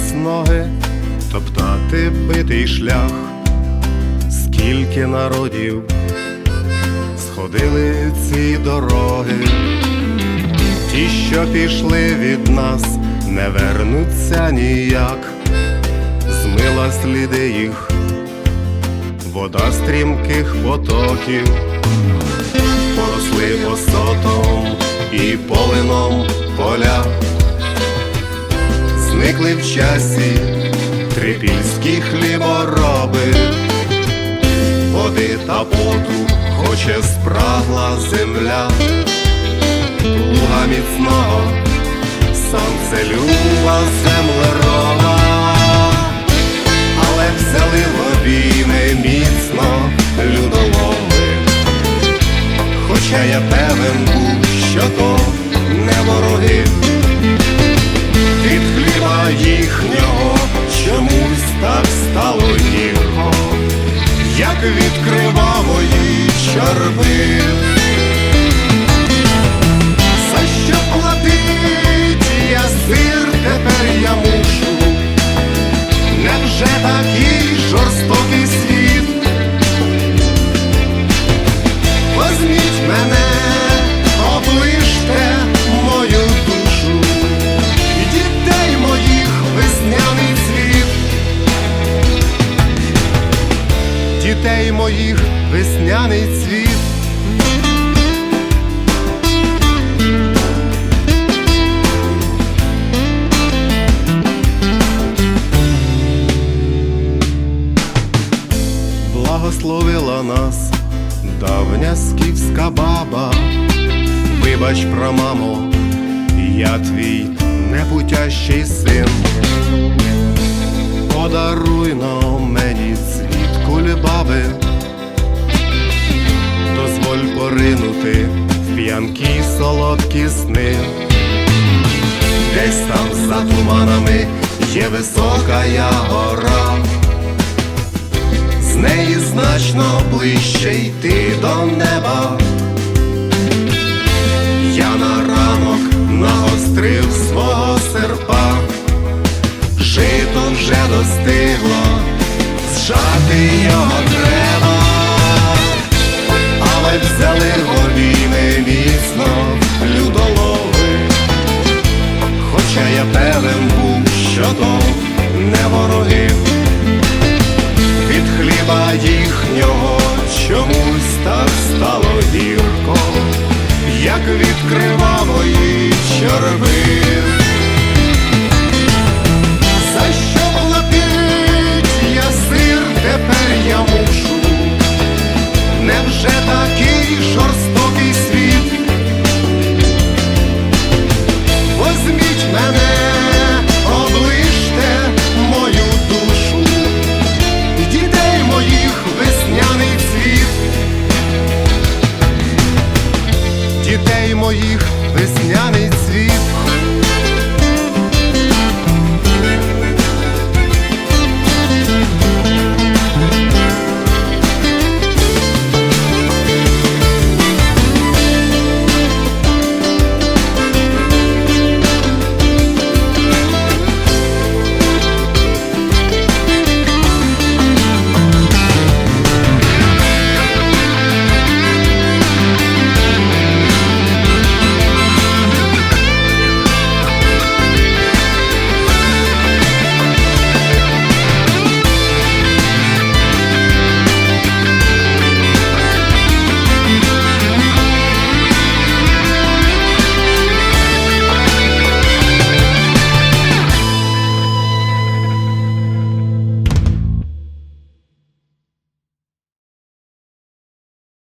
без ноги, топтати битий шлях, скільки народів сходили ці дороги, ті, що пішли від нас, не вернуться ніяк, змила сліди їх, вода стрімких потоків, поросли осотом і полином поля зникли в часі. Трипільські хлібороби, води та поту хоче спрагла земля, луга міцного, сонцелюба землероба, гірко, як від кривавої чорби. Дітей моїх весняний цвіт. Благословила нас давня скіфська баба, вибач про мамо, я твій непутящий син. Подаруй но кульбаби, дозволь поринути в п'янкі солодкі сни. Десь там за туманами є висока гора, з неї значно ближче йти до неба. Його треба, але взяли обійми міцно